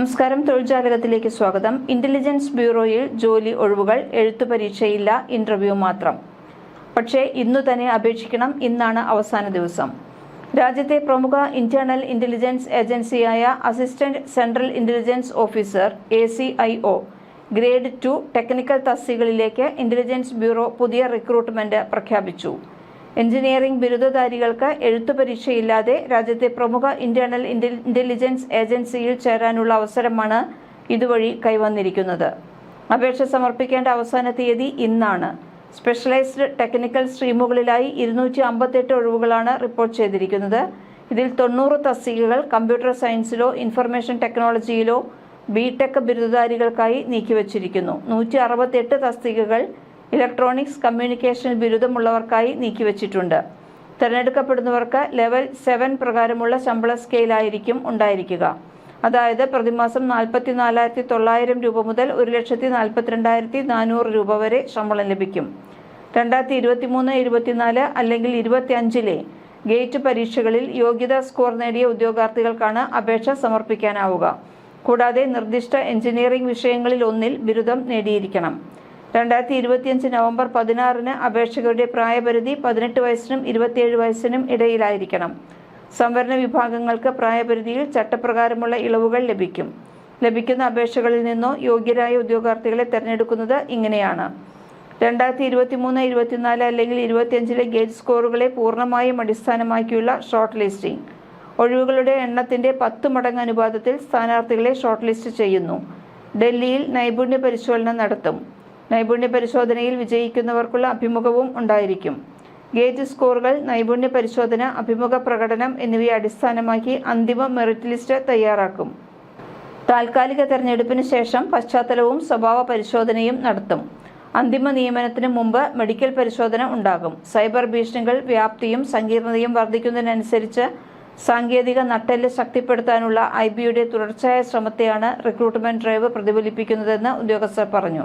നമസ്കാരം. തൊഴിൽജാലകത്തിലേക്ക് സ്വാഗതം. ഇന്റലിജൻസ് ബ്യൂറോയിൽ ജോലി ഒഴിവുകൾ എഴുത്തു പരീക്ഷയില്ല ഇന്റർവ്യൂ മാത്രം. പക്ഷേ ഇന്നു തന്നെ അപേക്ഷിക്കണം. ഇന്നാണ് അവസാന ദിവസം. രാജ്യത്തെ പ്രമുഖ ഇന്റേണൽ ഇന്റലിജൻസ് ഏജൻസിയായ assistant central intelligence officer A C I O grade two technical തസ്തികളിലേക്ക് intelligence bureau പുതിയ റിക്രൂട്ട്മെന്റ് പ്രഖ്യാപിച്ചു. എഞ്ചിനീയറിംഗ് ബിരുദധാരികൾക്ക് എഴുത്തു പരീക്ഷയില്ലാതെ രാജ്യത്തെ പ്രമുഖ ഇന്റേണൽ ഇന്റലിജൻസ് ഏജൻസിയിൽ ചേരാനുള്ള അവസരമാണ് ഇതുവഴി കൈവന്നിരിക്കുന്നത്. അപേക്ഷ സമർപ്പിക്കേണ്ട അവസാന തീയതി ഇന്നാണ്. സ്പെഷ്യലൈസ്ഡ് ടെക്നിക്കൽ സ്ട്രീമുകളിലായി ഇരുന്നൂറ്റി അമ്പത്തെട്ട് ഒഴിവുകളാണ് റിപ്പോർട്ട് ചെയ്തിരിക്കുന്നത്. ഇതിൽ തൊണ്ണൂറ് തസ്തികകൾ കമ്പ്യൂട്ടർ സയൻസിലോ ഇൻഫർമേഷൻ ടെക്നോളജിയിലോ ബി ടെക് ബിരുദധാരികൾക്കായി നീക്കിവച്ചിരിക്കുന്നു. നൂറ്റി അറുപത്തെട്ട് തസ്തികകൾ ഇലക്ട്രോണിക്സ് കമ്മ്യൂണിക്കേഷൻ ബിരുദമുള്ളവർക്കായി നീക്കിവച്ചിട്ടുണ്ട്. തിരഞ്ഞെടുക്കപ്പെടുന്നവർക്ക് ലെവൽ സെവൻ പ്രകാരമുള്ള ശമ്പള സ്കെയിലായിരിക്കും ഉണ്ടായിരിക്കുക. അതായത് പ്രതിമാസം നാൽപ്പത്തി നാലായിരത്തി തൊള്ളായിരം രൂപ മുതൽ ഒരു ലക്ഷത്തി നാൽപ്പത്തിരണ്ടായിരത്തി നാനൂറ് രൂപ വരെ ശമ്പളം ലഭിക്കും. രണ്ടായിരത്തി ഇരുപത്തി മൂന്ന് ഇരുപത്തിനാല് അല്ലെങ്കിൽ ഇരുപത്തി അഞ്ചിലെ ഗേറ്റ് പരീക്ഷകളിൽ യോഗ്യതാ സ്കോർ നേടിയ ഉദ്യോഗാർത്ഥികൾക്കാണ് അപേക്ഷ സമർപ്പിക്കാനാവുക. കൂടാതെ നിർദ്ദിഷ്ട എഞ്ചിനീയറിംഗ് വിഷയങ്ങളിൽ ഒന്നിൽ ബിരുദം നേടിയിരിക്കണം. രണ്ടായിരത്തി ഇരുപത്തിയഞ്ച് നവംബർ പതിനാറിന് അപേക്ഷകരുടെ പ്രായപരിധി പതിനെട്ട് വയസ്സിനും ഇരുപത്തിയേഴ് വയസ്സിനും ഇടയിലായിരിക്കണം. സംവരണ വിഭാഗങ്ങൾക്ക് പ്രായപരിധിയിൽ ചട്ടപ്രകാരമുള്ള ഇളവുകൾ ലഭിക്കും. ലഭിക്കുന്ന അപേക്ഷകളിൽ നിന്നോ യോഗ്യരായ ഉദ്യോഗാർത്ഥികളെ തിരഞ്ഞെടുക്കുന്നത് ഇങ്ങനെയാണ്. രണ്ടായിരത്തി ഇരുപത്തി മൂന്ന് ഇരുപത്തിനാല് അല്ലെങ്കിൽ ഇരുപത്തിയഞ്ചിലെ ഗേജ് സ്കോറുകളെ പൂർണമായും അടിസ്ഥാനമാക്കിയുള്ള ഷോർട്ട് ലിസ്റ്റിംഗ് ഒഴിവുകളുടെ എണ്ണത്തിന്റെ പത്ത് മടങ്ങ് അനുപാതത്തിൽ സ്ഥാനാർത്ഥികളെ ഷോർട്ട് ലിസ്റ്റ് ചെയ്യുന്നു. ഡൽഹിയിൽ നൈപുണ്യ പരിശോധന നടത്തും. നൈപുണ്യ പരിശോധനയിൽ വിജയിക്കുന്നവർക്കുള്ള അഭിമുഖവും ഉണ്ടായിരിക്കും. ഗേജ് സ്കോറുകൾ നൈപുണ്യ പരിശോധന അഭിമുഖ പ്രകടനം എന്നിവയെ അടിസ്ഥാനമാക്കി അന്തിമ മെറിറ്റ് ലിസ്റ്റ് തയ്യാറാക്കും. താൽക്കാലിക തെരഞ്ഞെടുപ്പിന് ശേഷം പശ്ചാത്തലവും സ്വഭാവ പരിശോധനയും നടത്തും. അന്തിമ നിയമനത്തിന് മുമ്പ് മെഡിക്കൽ പരിശോധന ഉണ്ടാകും. സൈബർ ഭീഷണികൾ വ്യാപ്തിയും സങ്കീർണതയും വർദ്ധിക്കുന്നതിനനുസരിച്ച് സാങ്കേതിക നട്ടെല്ല് ശക്തിപ്പെടുത്താനുള്ള ഐ ബിയുടെ തുടർച്ചയായ ശ്രമത്തെയാണ് റിക്രൂട്ട്മെന്റ് ഡ്രൈവ് പ്രതിഫലിപ്പിക്കുന്നതെന്ന് ഉദ്യോഗസ്ഥർ പറഞ്ഞു.